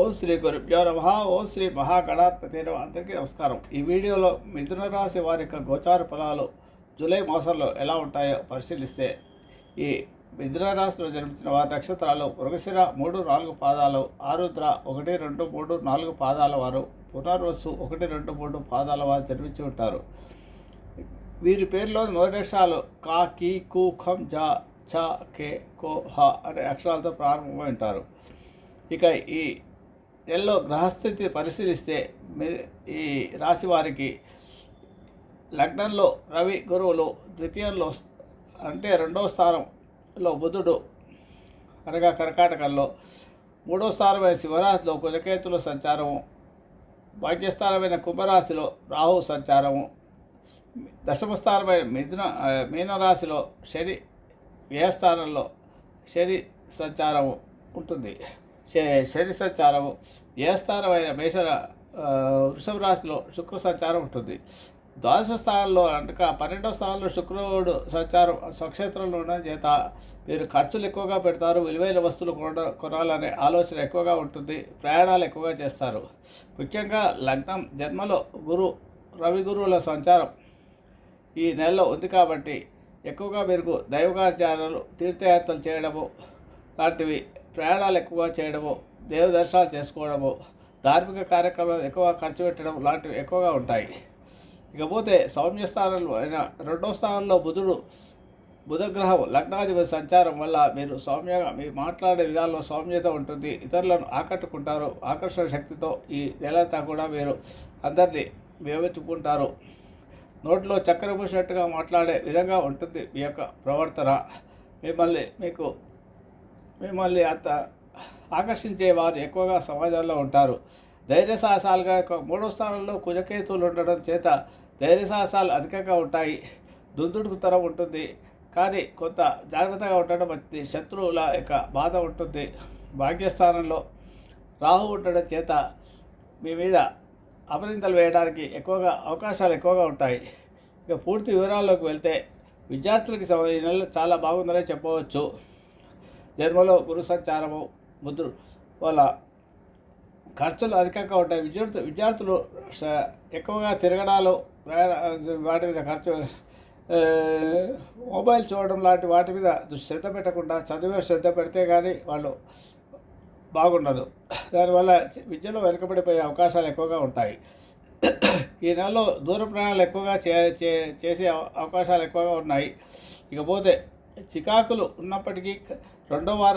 ఓం శ్రీ గురుభ్యో నమ ఓం శ్రీ మహాగణాధిపతి అందరికీ నమస్కారం. ఈ వీడియోలో మిథున రాశి వారి యొక్క గోచార ఫలాలు జూలై మాసంలో ఎలా ఉంటాయో పరిశీలిస్తే ఈ మిథున రాశిలో జన్మించిన వారి నక్షత్రాలు మృగశిర మూడు నాలుగు పాదాలు ఆరుద్ర ఒకటి రెండు మూడు నాలుగు పాదాల వారు పునర్వసు ఒకటి రెండు మూడు పాదాల వారు జన్మించి ఉంటారు. వీరి పేరులో మొదటి కా కీ కు ఖం జా ఛ కే కో హ అనే అక్షరాలతో ప్రారంభమై ఉంటారు. ఇక ఈ నెలలో గ్రహస్థితి పరిశీలిస్తే ఈ రాశి వారికి లగ్నంలో రవి గురువులు ద్వితీయంలో అంటే రెండవ స్థానంలో బుధుడు అనగా కర్కాటకంలో మూడో స్థానమైన శివరాశిలో కులకేతుల సంచారము భాగ్యస్థానమైన కుంభరాశిలో రాహు సంచారము దశమ స్థానమైన మిథున మీనరాశిలో శని వ్యయస్థానంలో శని సంచారము ఉంటుంది. శని సంచారము వ్యయస్థానమైన మేష వృషభ రాశిలో శుక్ర సంచారం ఉంటుంది. ద్వాదశ స్థానంలో అనగా పన్నెండవ స్థానంలో శుక్రుడు సంచారం స్వక్షేత్రంలో ఉండడం చేత మీరు ఖర్చులు ఎక్కువగా పెడతారు విలువైన వస్తువులు కొన కొనాలనే ఆలోచన ఎక్కువగా ఉంటుంది ప్రయాణాలు ఎక్కువగా చేస్తారు. ముఖ్యంగా లగ్నం జన్మలో గురు రవి గురువుల సంచారం ఈ నెలలో ఉంది కాబట్టి ఎక్కువగా మీరు దైవకాచారాలు తీర్థయాత్రలు చేయడము లాంటివి ప్రయాణాలు ఎక్కువగా చేయడము దేవ దర్శనాలు చేసుకోవడము ధార్మిక కార్యక్రమాలు ఎక్కువ ఖర్చు పెట్టడం లాంటివి ఎక్కువగా ఉంటాయి. ఇకపోతే సౌమ్య స్థానంలో అయిన రెండో స్థానంలో బుధుడు బుధగ్రహం లగ్నాధిపతి సంచారం వల్ల మీరు సౌమ్యంగా మీ మాట్లాడే విధానంలో సౌమ్యత ఉంటుంది. ఇతరులను ఆకట్టుకుంటారు. ఆకర్షణ శక్తితో ఈ నెలంతా కూడా మీరు అందరినీ వివరించుకుంటారు నోట్లో చక్కెర పూసినట్టుగా మాట్లాడే విధంగా ఉంటుంది మీ యొక్క ప్రవర్తన. మిమ్మల్ని మీకు మిమ్మల్ని అంత ఆకర్షించే వారు ఎక్కువగా సమాజంలో ఉంటారు. ధైర్య సాహసాలుగా మూడో స్థానంలో కుజకేతువులు ఉండడం చేత ధైర్య సాహసాలు అధికంగా ఉంటాయి. దుందుడుకుతనం ఉంటుంది. కానీ కొంత జాగ్రత్తగా ఉండడం మంచిది. శత్రువుల యొక్క బాధ ఉంటుంది. భాగ్యస్థానంలో రాహు ఉండడం చేత మీ మీద అపరింతలు వేయడానికి ఎక్కువగా అవకాశాలు ఎక్కువగా ఉంటాయి. ఇక పూర్తి వివరాల్లోకి వెళ్తే విద్యార్థులకి ఈ నెల చాలా బాగుందనే చెప్పవచ్చు. జన్మలో గురు సంచారము ముద్రు వాళ్ళ ఖర్చులు అధికంగా ఉంటాయి. విద్యార్థులు విద్యార్థులు ఎక్కువగా తిరగడాలు ప్రయాణ వాటి మీద ఖర్చు మొబైల్ చూడడం లాంటి వాటి మీద శ్రద్ధ పెట్టకుండా చదువు శ్రద్ధ పెడితే కానీ వాళ్ళు బాగుండదు. దానివల్ల విద్యలో వెనుకబడిపోయే అవకాశాలు ఎక్కువగా ఉంటాయి. ఈ నెలలో దూర ప్రయాణాలు ఎక్కువగా చే చే- చేసే అవకాశాలు ఎక్కువగా ఉన్నాయి. ఇకపోతే చికాకులు ఉన్నప్పటికీ రెండో వారం